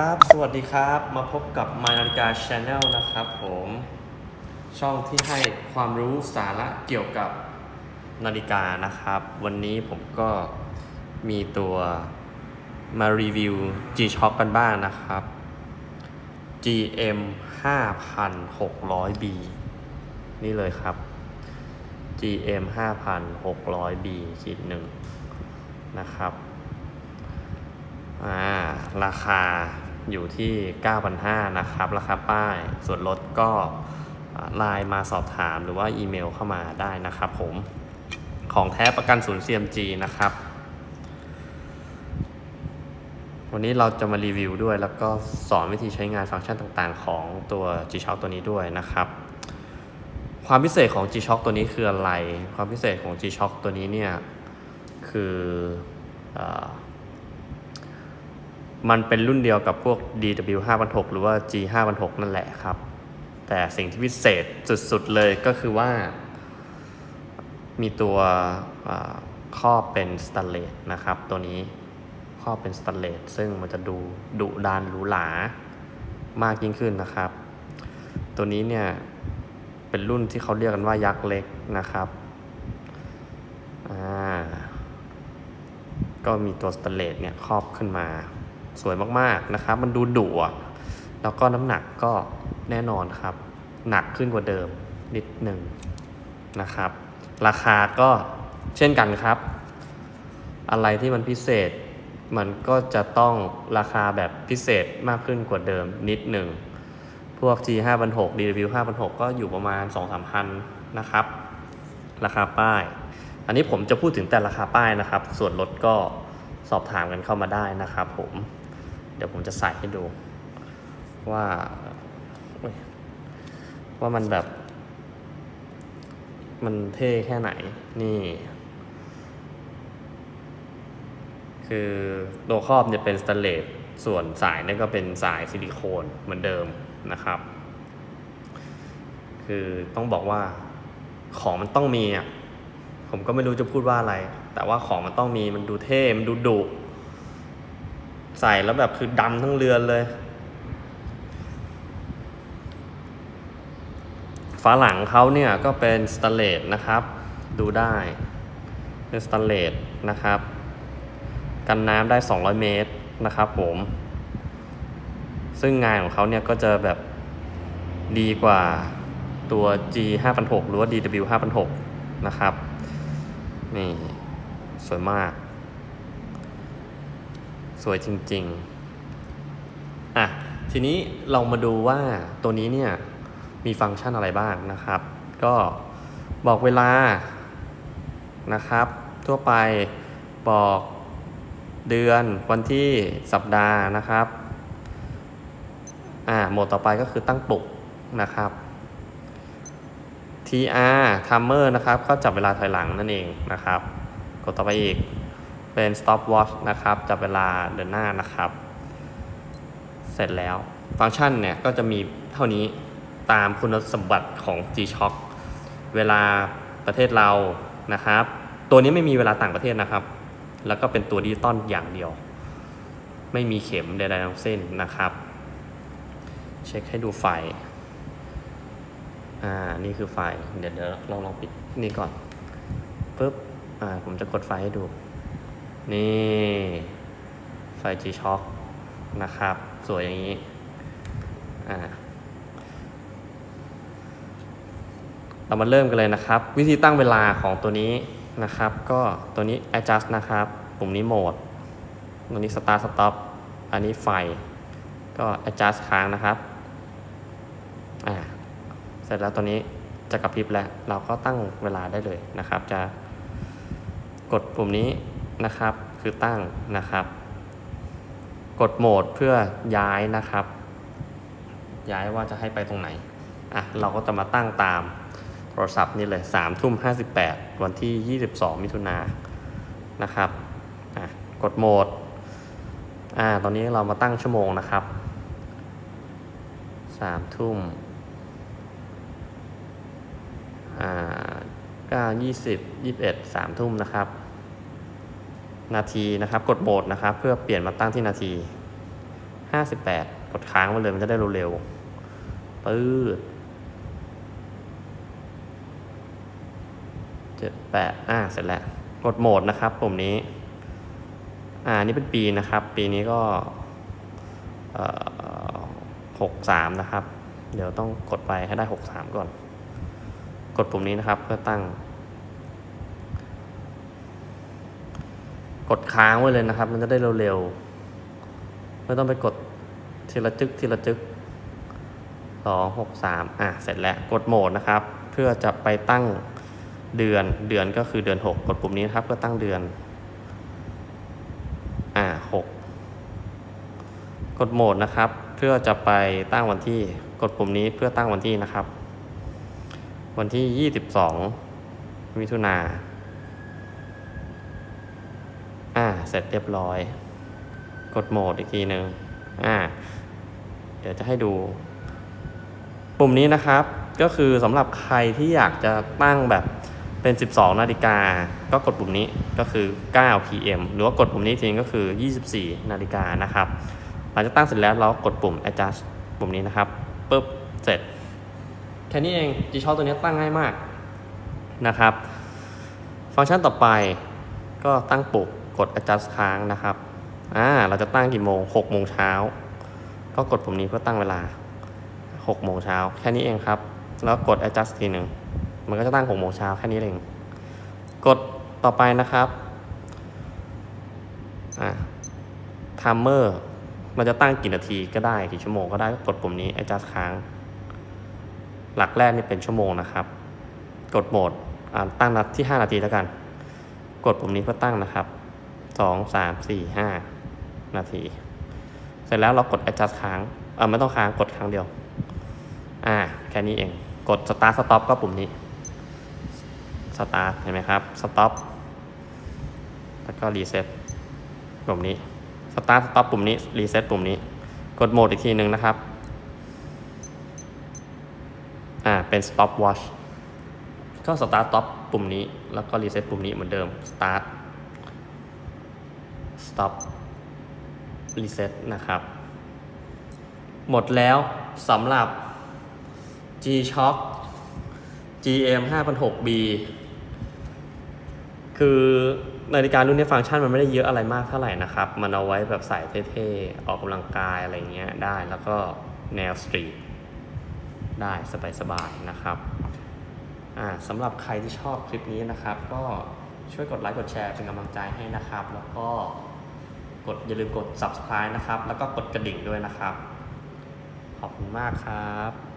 ครับ สวัสดีครับ มาพบกับ My นาฬิกา Channel นะครับผม ช่องที่ให้ความรู้สาระเกี่ยวกับนาฬิกานะครับ วันนี้ผมก็มีตัวมารีวิว G-Shock กันบ้างนะครับ GM 5600B นี่เลยครับ GM 5600B ขีดหนึ่งนะครับ อ่า ราคา อยู่ที่ 9,500นะครับ ราคาป้าย ส่วนลดก็ไลน์มาสอบถามหรือว่าอีเมลเข้ามาได้นะครับผม ของแท้ประกันศูนย์ CMG นะครับ วันนี้เราจะมารีวิวด้วย แล้วก็สอนวิธีใช้งานฟังก์ชันต่างๆ ของตัว G-Shock ตัวนี้ด้วยนะครับ ความพิเศษของ G-Shock ตัวนี้คืออะไร ความพิเศษของ G-Shock ตัวนี้เนี่ย คืออ มันเป็นรุ่นเดียวกับพวก DW 5,600หรือว่า G 5,600นั่นแหละครับ แต่สิ่งที่พิเศษสุดๆเลยก็คือว่า มีตัวครอบเป็นสแตนเลสนะครับ ตัวนี้ครอบเป็นสแตนเลสซึ่งมันจะดูดุดานหรูหรามากยิ่งขึ้นนะครับ ตัวนี้เนี่ย เป็นรุ่นที่เขาเรียกกันว่ายักษ์เล็กนะครับอ่าก็มีตัวสเตนเลสเนี่ยครอบขึ้นมา สวยมากๆนะครับ มันดูดุอะแล้วก็น้ำหนักก็แน่นอนครับ หนักขึ้นกว่าเดิมนิดหนึ่งนะครับ ราคาก็เช่นกันครับ อะไรที่มันพิเศษ มันก็จะต้องราคาแบบพิเศษมากขึ้นกว่าเดิมนิดหนึ่ง พวก G 5 6 0 DW 5 6 0ก็อยู่ประมาณ 2-3พันนะครับ ราคาป้าย อันนี้ผมจะพูดถึงแต่ราคาป้ายนะครับ ส่วนลดก็สอบถามกันเข้ามาได้นะครับผม เดี๋ยวผมจะใส่ให้ดู ว่าว่ามันแบบ มันเท่แค่ไหนนี่ คือตัวครอบเนี่ยเป็นสแตนเลสส่วนสายเนี่ยก็เป็นสายซิลิโคนเหมือนเดิมนะครับ คือต้องบอกว่าของมันต้องมีอะผมก็ไม่รู้จะพูดว่าอะไร แต่ว่าของมันต้องมีมันดูเท่ มันดูดุ ใส่แล้วแบบคือดำทั้งเรือนเลย ฝาหลังเขาเนี่ยก็เป็นสแตนเลสนะครับ ดูได้เป็นสแตนเลสนะครับ กันน้ำได้ 200 เมตรนะครับผม ซึ่งงานของเขาเนี่ยก็จะแบบดีกว่าตัว G 5 0 0หรือว่า DW 5 0 0นะครับ นี่ สวยมาก สวยจริง ๆ อะ ทีนี้เรามาดูว่าตัวนี้เนี่ย มีฟังก์ชันอะไรบ้างนะครับ ก็บอกเวลานะครับ ทั่วไปบอกเดือนวันที่สัปดาห์นะครับ อ่าโหมดต่อไปก็คือตั้งปลุกนะครับ TR timer นะครับ ก็จับเวลาถอยหลังนั่นเองนะครับ กดต่อไปอีก เป็น stop watch นะครับจับเวลาเดินหน้านะครับ เสร็จแล้วฟังก์ชันเนี่ยก็จะมีเท่านี้ตามคุณสมบัติของ G-Shock เวลาประเทศเรานะครับ ตัวนี้ไม่มีเวลาต่างประเทศนะครับ แล้วก็เป็นตัวดิจิตอลอย่างเดียว ไม่มีเข็มใดๆทั้งสิ้นนะครับ เช็คให้ดูไฟอ่านี่คือไฟเดี๋ยวเดี๋ยวลองลองปิดนี่ก่อนปุ๊บอ่าผมจะกดไฟให้ดู นี่ไฟ G-Shock นะครับ สวยอย่างนี้อ่าเรามาเริ่มกันเลยนะครับ วิธีตั้งเวลาของตัวนี้นะครับ ก็ตัวนี้ adjust นะครับปุ่มนี้โหมดตัวนี้ start stop อันนี้ไฟ ก็ adjust ค้างนะครับอ่าเสร็จแล้วตัวนี้จะกระพริบแล้ว เราก็ตั้งเวลาได้เลยนะครับ จะกดปุ่มนี้นะครับ คือตั้งนะครับกดโหมดเพื่อย้ายนะครับ ย้ายว่าจะให้ไปตรงไหนอะเราก็จะมาตั้งตามโทรศัพท์นี่เลย3ทุ่ม58วันที่22มิถุนานะครับอะกดโหมดอ่าตอนนี้เรามาตั้งชั่วโมงนะครับ3ทุ่มอ่าก็ยี่สิบยี่สิบเอ็ดสามทุ่มนะครับ นาทีนะครับ กดโหมดนะครับ เพื่อเปลี่ยนมาตั้งที่นาทีห้าสิบแปดกดค้างไว้เลยมันจะได้เร็วๆปื๊ดเจ็ดแปดอ่าเสร็จแล้ว กดโหมดนะครับปุ่มนี้ อ่านี่เป็นปีนะครับ ปีนี้ก็หกสามนะครับ เดี๋ยวต้องกดไปให้ได้หกสามก่อน กดปุ่มนี้นะครับเพื่อตั้ง ดค้างไว้เลยนะครับ มันจะได้เร็วๆ ไม่ต้องไปกดทีละจึกทีละจึกสองหกสามอะ เสร็จแล้วกดโหมดนะครับ เพื่อจะไปตั้งเดือนเดือนก็คือเดือนหกกดปุ่มนี้นครับเพื่อตั้งเดือน อ่าหกกดโหมดนะครับ เพื่อจะไปตั้งวันที่กดปุ่มนี้เพื่อตั้งวันที่นะครับ วันที่ยี่สิบสองมิถุนา อ่า เสร็จเรียบร้อย กดโหมดอีกทีหนึ่งอ่า เดี๋ยวจะให้ดู ปุ่มนี้นะครับ ก็คือสำหรับใครที่อยากจะตั้งแบบเป็น 12 นาฬิกา ก็กดปุ่มนี้ก็คือ 9 pm หรือว่ากดปุ่มนี้ทีนึงก็คือ 24 นาฬิกานะครับ หลังจากตั้งเสร็จแล้วเรากดปุ่ม adjust ปุ่มนี้นะครับปุ๊บเสร็จ แค่นี้เอง G Shock ตัวนี้ตั้งง่ายมากนะครับ ฟังก์ชันต่อไปก็ตั้งปลุก กด adjust ค้างนะครับอ่าเราจะตั้งกี่โมง6โมงเช้าก็กดปุ่มนี้เพื่อตั้งเวลา6โมงเช้าแค่นี้เองครับ แล้วกด adjust ทีหนึ่งมันก็จะตั้ง6โมงเช้าแค่นี้เอง กดต่อไปนะครับอ่า timer เราจะตั้งกี่นาทีก็ได้กี่ชั่วโมงก็ได้ก็กดปุ่มนี้ adjust ค้าง หลักแรกนี่เป็นชั่วโมงนะครับ กดโหมดอ่าตั้งนัดที่ 5 นาทีแล้วกัน กดปุ่มนี้เพื่อตั้งนะครับ สองสามสี่ห้านาที เสร็จแล้วเรากด adjust ค้างเออไม่ต้องค้างกดครั้งเดียว อ่า แค่นี้เอง กด start stop ก็ปุ่มนี้ start เห็นไหมครับ stop แล้วก็ reset ปุ่มนี้ start stop ปุ่มนี้ reset ปุ่มนี้ กดโหมดอีกทีหนึ่งนะครับ อ่า เป็น stop watch ก็ start stop ปุ่มนี้ แล้วก็ reset ปุ่มนี้เหมือนเดิม start stop reset นะครับ หมดแล้วสำหรับ G Shock GM 5006B คือนาฬิการุ่นนี้ฟังก์ชันมันไม่ได้เยอะอะไรมากเท่าไหร่นะครับ มันเอาไว้แบบใส่เท่ๆ ออกกำลังกายอะไรเงี้ยได้ แล้วก็แนวสตรีทได้สบายๆนะครับ อ่าสำหรับใครที่ชอบคลิปนี้นะครับ ก็ช่วยกดไลค์กดแชร์เป็นกำลังใจให้นะครับ แล้วก็ กดอย่าลืมกด subscribe นะครับ แล้วก็กดกระดิ่งด้วยนะครับ ขอบคุณมากครับ